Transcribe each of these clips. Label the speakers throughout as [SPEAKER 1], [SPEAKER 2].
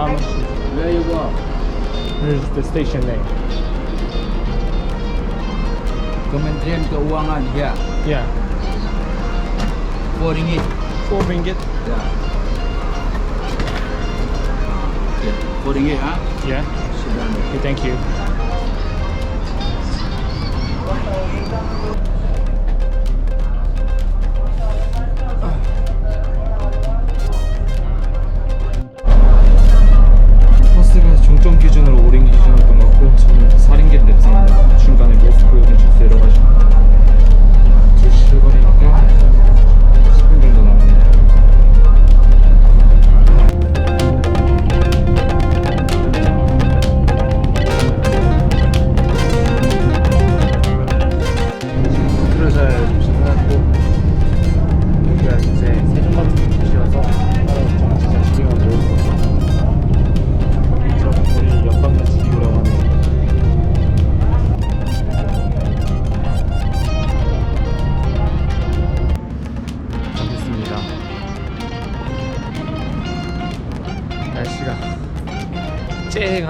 [SPEAKER 1] 어, how much?
[SPEAKER 2] Where you go?
[SPEAKER 1] Here's the station name.
[SPEAKER 2] Kementerian Keuangan ya.
[SPEAKER 1] Yeah.
[SPEAKER 2] 4 ringgit.
[SPEAKER 1] 4 ringgit.
[SPEAKER 2] Ya. yeah 4 ringgit ah.
[SPEAKER 1] Yeah. Okay, thank you. 모스크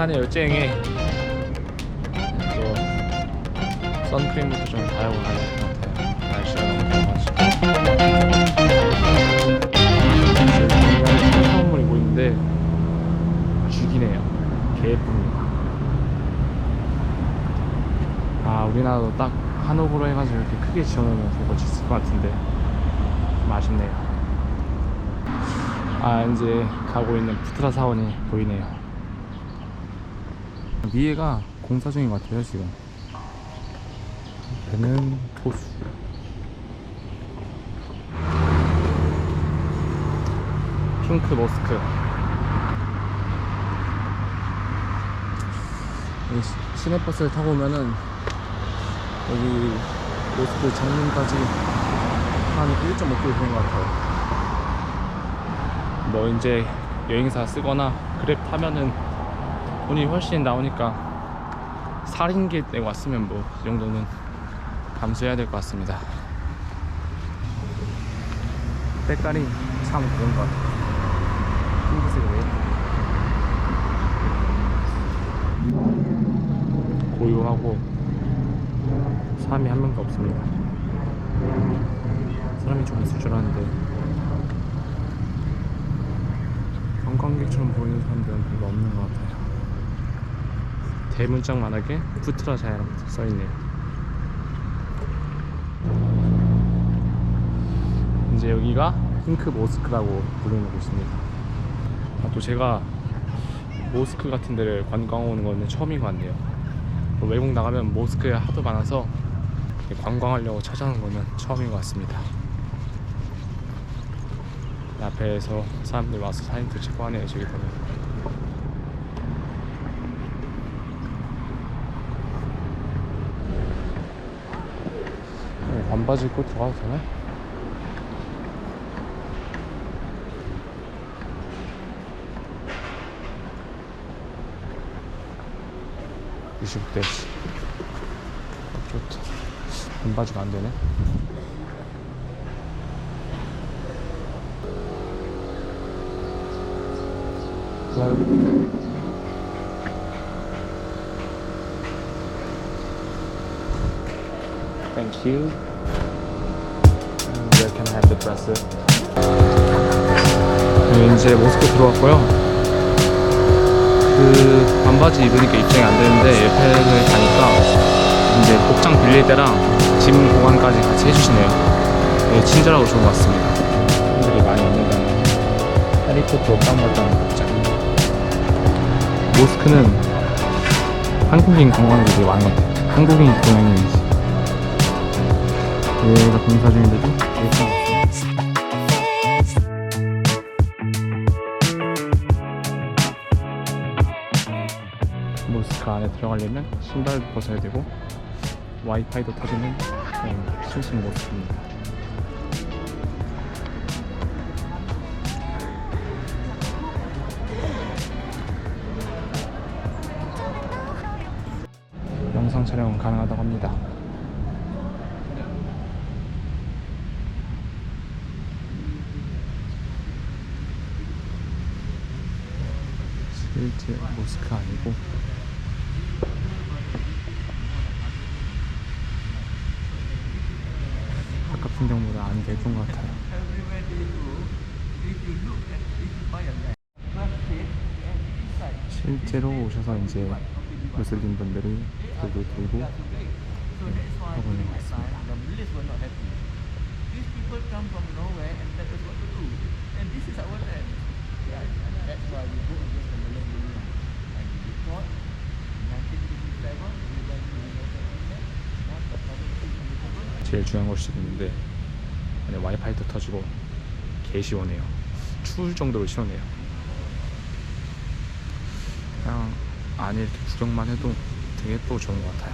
[SPEAKER 1] 쨍하네요, 쨍해. 또 선크림부터 좀 바르고 가야 될 것 같아요. 날씨가 너무 더워가지고. 천사물이 보이는데 죽이네요. 개예쁩니다. 아 우리나라도 딱 한옥으로 해가지고 이렇게 크게 지어놓으면 더 멋있을 것 같은데 좀 아쉽네요. 아 이제 가고 있는 푸트라 사원이 보이네요. 위에가 공사 중인 것 같아요 지금. 배는 호수. 핑크 머스크. 시내버스를 타고 오면은 여기 모스크 정문까지 한 1.5km 되는 것 같아요. 뭐 이제 여행사 쓰거나 그랩 타면은 돈이 훨씬 나오니까 4링기 내고 왔으면 뭐 이 정도는 감수해야 될 것 같습니다. 색깔이 참 그런 것 같아요. 흰색이에요. 고요하고 사람이 한 명도 없습니다. 사람이 좀 있을 줄 알았는데 관광객처럼 보이는 사람들은 별로 없는 것 같아요. 대문짝만하게 푸트라 자야라고 써있네요. 이제 여기가 핑크 모스크라고 부르는 곳입니다. 아, 또 제가 모스크 같은 데를 관광 오는 거는 처음인 것 같네요. 뭐 외국 나가면 모스크에 하도 많아서 관광하려고 찾아오는 거는 처음인 것 같습니다. 앞에서 사람들 와서 사진도 찍고 하네요, 저기 보면. 반바지 입고 들어가도 되나? (29대) 좋다 반바지가 안 되네 Hello. Thank. The bracelet? 네, 이제 모스크 들어왔고요. 그 반바지 입으니까 입장이 안 되는데 에펠을 가니까 이제 복장 빌릴 때랑 짐 보관까지 같이 해주시네요. 네, 친절하고 좋은 것 같습니다. 사람들이 많이 없는다는 해리포터 깜깜한 복장. 모스크는 한국인 관광객이 많은 것 같아요. 한국인 동양인이지. 얘가 공사 중인데도 없 들어가려면 신발도 벗어야 되고 와이파이도 터지는 순신 모습입니다. 영상 촬영은 가능하다고 합니다. 실제 모스크 아니고 아까 풍경보다 안이 더 예쁜 것 같아요. 실제로 오셔서 이제 무슬림 분들이 들고 네, 하고 있는 것 같습니다.
[SPEAKER 3] the Malays were not happy. These people come from nowhere and tell us what to do. And this is our land. Yeah, and that's why we go against the Malay Union. And we fought in 1957, we went to United Kingdom, once the sovereignty in the government.
[SPEAKER 1] 제일 중요한 걸 수도 있는데 안에 와이파이도 터지고 개 시원해요. 추울 정도로 시원해요. 그냥 안에 이렇게 구경만 해도 되게 예쁘고 좋은 것 같아요.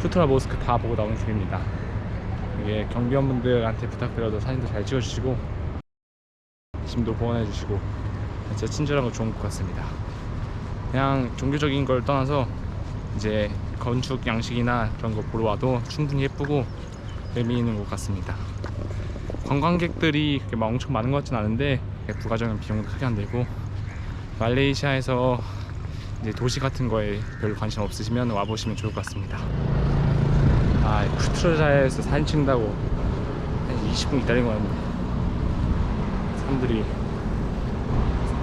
[SPEAKER 1] 슈트라 모스크 다 보고 나오는 중입니다. 이게 경비원분들한테 부탁드려도 사진도 잘 찍어주시고 짐도 보관해주시고 진짜 친절한 거 좋은 것 같습니다. 그냥 종교적인 걸 떠나서 이제 건축 양식이나 그런 거 보러 와도 충분히 예쁘고 의미 있는 것 같습니다. 관광객들이 그렇게 막 엄청 많은 것 같진 않은데 부가적인 비용도 크게 안 들고 말레이시아에서 이제 도시 같은 거에 별로 관심 없으시면 와 보시면 좋을 것 같습니다. 아, 푸트라자에서 사진 찍는다고 한 20분 기다린 거였는데 사람들이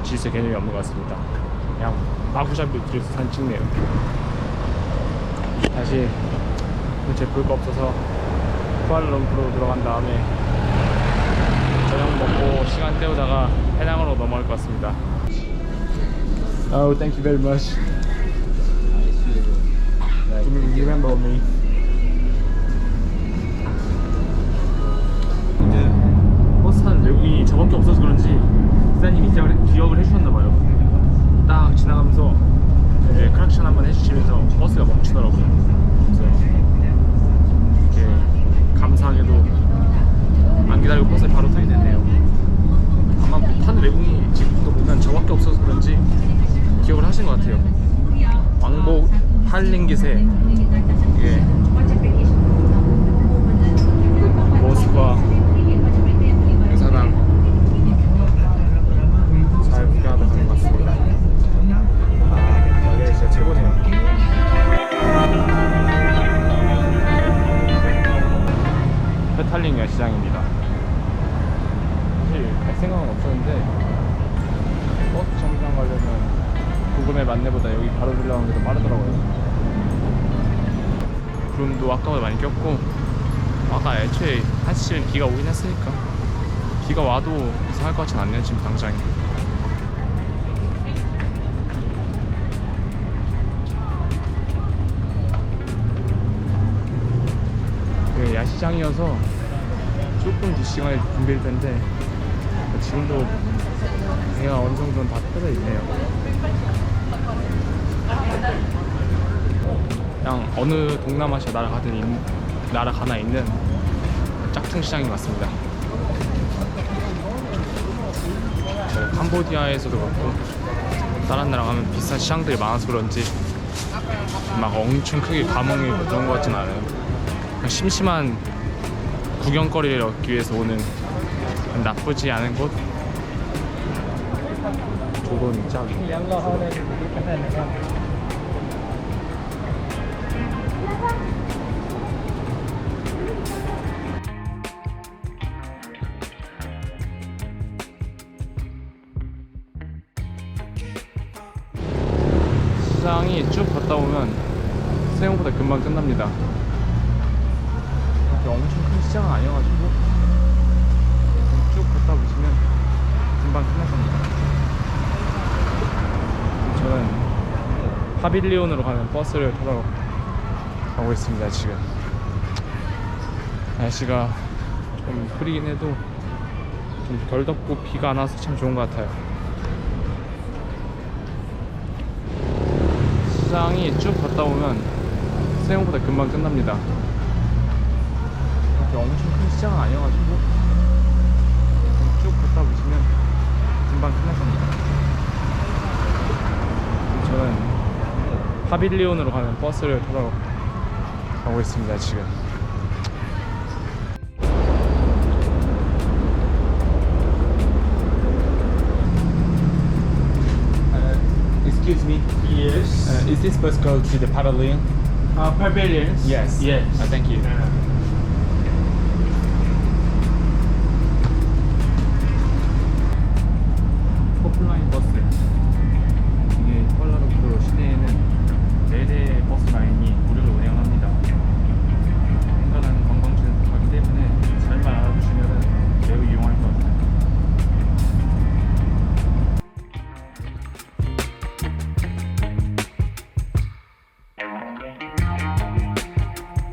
[SPEAKER 1] 질서 개념이 없는 것 같습니다. 그냥 마구잡이로 들여서 사진 찍네요. 다시 도대체 볼거 없어서 쿠알라룸푸르로 들어간 다음에 저녁 먹고 시간 때우다가 해낭으로 넘어갈 것 같습니다. Oh, thank you very much. 할링깃에 구름도 아까보다 많이 꼈고 아까 애초에 한시쯤 비가 오긴 했으니까 비가 와도 이상할 것 같진 않네요 지금 당장에. 그 야시장이어서 조금 뒷 시간에 붐빌 텐데 지금도 배가 어느 정도는 다 펴져 있네요. 그냥 어느 동남아시아 나라 가든 있, 나라 가나 있는 짝퉁 시장인 것 같습니다. 뭐 캄보디아에서도 그렇고 다른 나라 가면 비싼 시장들이 많아서 그런지 막 엄청 크게 감흥이 그런 것 같진 않아요. 그냥 심심한 구경거리를 얻기 위해서 오는 나쁘지 않은 곳 조금 짝 시장이 쭉 걷다 보면 생각보다 금방 끝납니다. 엄청 큰 시장은 아니어가지고 쭉 걷다 보시면 금방 끝날 겁니다. 저는 파빌리온으로 가는 버스를 타러 가고 있습니다 지금 날씨가 좀 흐리긴 해도 좀 덜 덥고 비가 안 와서 참 좋은 것 같아요 시장이 쭉 걷다 보면 생각보다 금방 끝납니다. 엄청 큰 시장은 아니어가지고 쭉 걷다 보시면 금방 끝날 겁니다. 저는 파빌리온으로 가는 버스를 타러 가고 있습니다 지금 Uh, is this bus go to the pavilion?
[SPEAKER 2] Uh, pavilions.
[SPEAKER 1] Yes.
[SPEAKER 2] Yes.
[SPEAKER 1] Uh, thank you.
[SPEAKER 2] Uh,